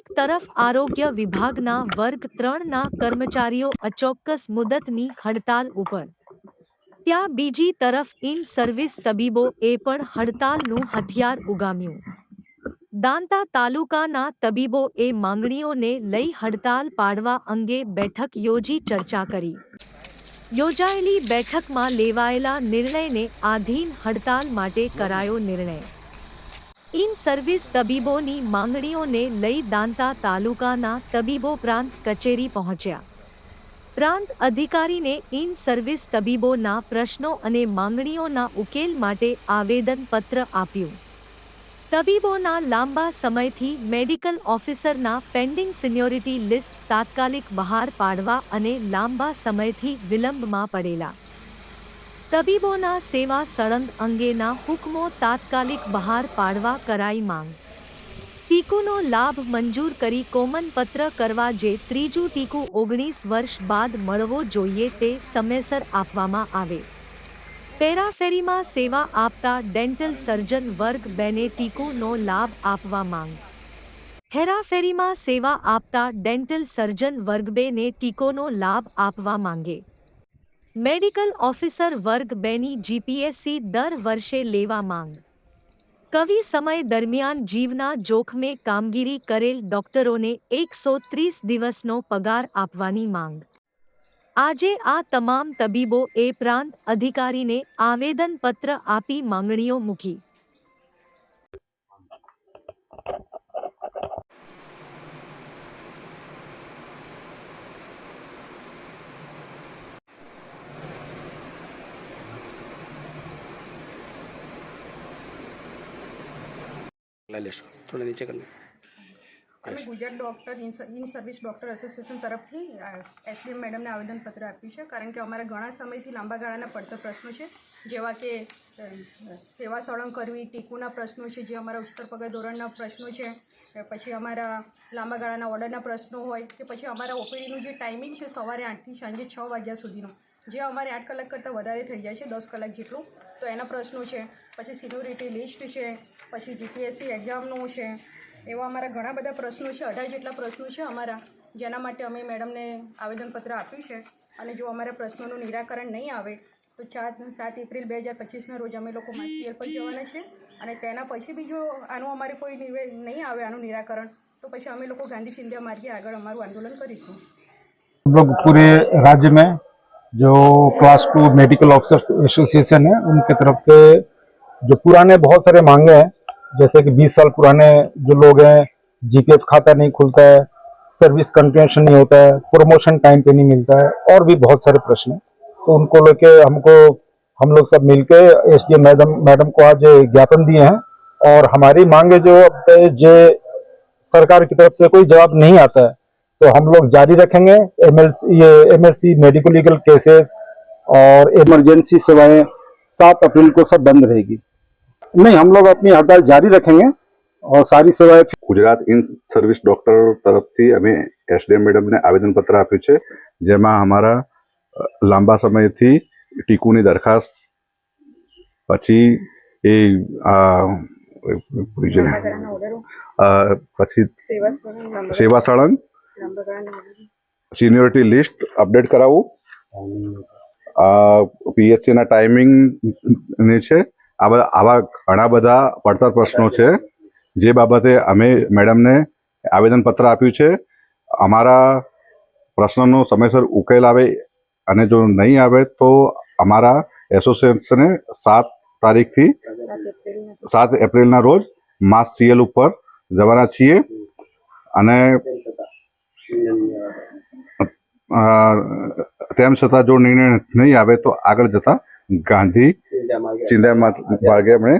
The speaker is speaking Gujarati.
એક તરફ આરોગ્ય વિભાગના વર્ગ ત્રણના કર્મચારીઓ અચોક્કસ મુદતની હડતાલ ઉપર. ત્યાં બીજી તરફ ઇન સર્વિસ તબીબો એ પણ હડતાલનું હથિયાર ઉગામ્યું. દાંતા તાલુકાના તબીબો એ માંગણીઓને લઈ હડતાલ પાડવા અંગે બેઠક યોજી ચર્ચા કરી. યોજાયેલી બેઠકમાં લેવાયેલા નિર્ણયને આધીન હડતાલ માટે કરાયો નિર્ણય. ઇન સર્વિસ તબીબોની માંગણીઓને લઈ દાંતા તાલુકાના તબીબો પ્રાંત કચેરી પહોંચ્યા. પ્રાંત અધિકારીને ઇન સર્વિસ તબીબોના પ્રશ્નો અને માંગણીઓના ઉકેલ માટે આવેદનપત્ર આપ્યું. તબીબોના લાંબા સમયથી મેડિકલ ઓફિસરના પેન્ડિંગ સિન્યોરિટી લિસ્ટ તાત્કાલિક બહાર પાડવા અને લાંબા સમયથી વિલંબમાં પડેલા. તબીબોના સેવા સળંગ અંગેના હુકમો તાત્કાલિક બહાર પાડવા કરાઈ માંગ. ટીકુનો લાભ મંજૂર કરી કોમન પત્ર કરવા જે ત્રીજું ટીકુ ઓગણીસ વર્ષ બાદ મળવો જોઈએ તે સમયસર આપવામાં આવે. પેરાફેરીમાં સેવા આપતા ડેન્ટલ સર્જન વર્ગ બેને ટીકુનો લાભ આપવા માંગ. હેરાફેરીમાં સેવા આપતા ડેન્ટલ સર્જન વર્ગ બેને ટીકોનો લાભ આપવા માંગે. મેડિકલ ઓફિસર વર્ગ બેની જીપીએસસી દર વર્ષે લેવા માંગ. કવિ સમય દરમિયાન જીવના જોખમે કામગીરી કરેલ ડોક્ટરોને એકસો ત્રીસ દિવસનો પગાર આપવાની માંગ. આજે આ તમામ તબીબો એ પ્રાંત અધિકારીને આવેદનપત્ર આપી માંગણીઓ મૂકી. લઈ લેશો. થોડે નીચે કરી Gujarat doctor in service doctor association તરફથી એસડીએમ મેડમને આવેદનપત્ર આપ્યું છે. કારણ કે અમારા ઘણા સમયથી લાંબા ગાળાના પડતો પ્રશ્નો છે. જેવા કે સેવા સળંગ કરવી ટીકુના પ્રશ્નો છે જે અમારા ઉત્તર પગાર ધોરણના પ્રશ્નો છે પછી અમારા લાંબા ગાળાના ઓર્ડરના પ્રશ્નો હોય કે પછી અમારા ઓપીડીનું જે ટાઈમિંગ છે સવારે આઠથી સાંજે છ વાગ્યા સુધીનું. જે અમારે આઠ કલાક કરતાં વધારે થઈ જાય છે દસ કલાક જેટલું તો એના પ્રશ્નો છે પછી સિક્યુરિટી લિસ્ટ છે પછી જીપીએસસી એક્ઝામનું છે એવા અમારા ઘણા બધા પ્રશ્નો છે અઢાર જેટલા પ્રશ્નો છે અમારા જેના માટે અમે મેડમને આવેદનપત્ર આપ્યું છે અને જો અમારા પ્રશ્નોનું નિરાકરણ નહીં આવે તો ચાર સાત એપ્રિલ બે હજાર પચીસના રોજ અમે લોકો માસીએલ પર જવાના છે અને તેના પછી બી જો આનું અમારે કોઈ નિવે નહીં આવે આનું નિરાકરણ તો પછી અમે લોકો ગાંધી સિંધિયા માર્ગે આગળ અમારું આંદોલન કરીશું हम लोग पूरे राज्य में जो class two medical officers association है, उनके तरफ़ से जो पुराने बहुत सारे मांगे हैं, जैसे कि 20 साल पुराने जो लोग हैं जीपीएफ खाता नहीं खुलता है सर्विस कंटिन्यूशन नहीं होता है प्रमोशन टाइम पे नहीं मिलता है, और भी बहुत सारे प्रश्न हैं। तो उनको लेके हमको, हम लोग सब मिलके एस डी मैडम मैडम को आज ज्ञापन दिए हैं, और हमारी मांगे जो अब जे सरकार की तरफ़ से कोई जवाब नहीं आता है तो हम लोग जारी रखेंगे एमएलसी ये एमएलसी मेडिको लीगल केसेस और इमरजेंसी सेवाएं सात अप्रैल को सब बंद रहेगी नहीं हम लोग अपनी हड़ताल जारी रखेंगे और सारी सेवाएं ગુજરાત ઇન સર્વિસ ડોક્ટર તરફથી અમે એસડીએમ મેડમને આવેદનપત્ર આપ્યું છે જેમાં અમારા અ, લાંબા સમયથી ટીકુની દરખાસ્ત પછી એ આ ભૂલી ગયો ને. અ, પછી સેવા સળંગ સિનિયોરિટી લિસ્ટ અપડેટ કરાવવું પીએચસીના ટાઈમિંગની છે. આ બધા, આવા ઘણા બધા પડતર પ્રશ્નો છે. જે બાબતે અમે મેડમને આવેદનપત્ર આપ્યું છે. અમારા પ્રશ્નનો સમયસર ઉકેલ આવે અને જો નહીં આવે તો અમારા એસોસિએશને સાત તારીખથી સાત એપ્રિલના રોજ માસ સીએલ ઉપર જવાના છીએ. અને તેમ છતાં જો નિર્ણય નહીં આવે તો આગળ જતા ગાંધી ચિંતા માર્ગે અમે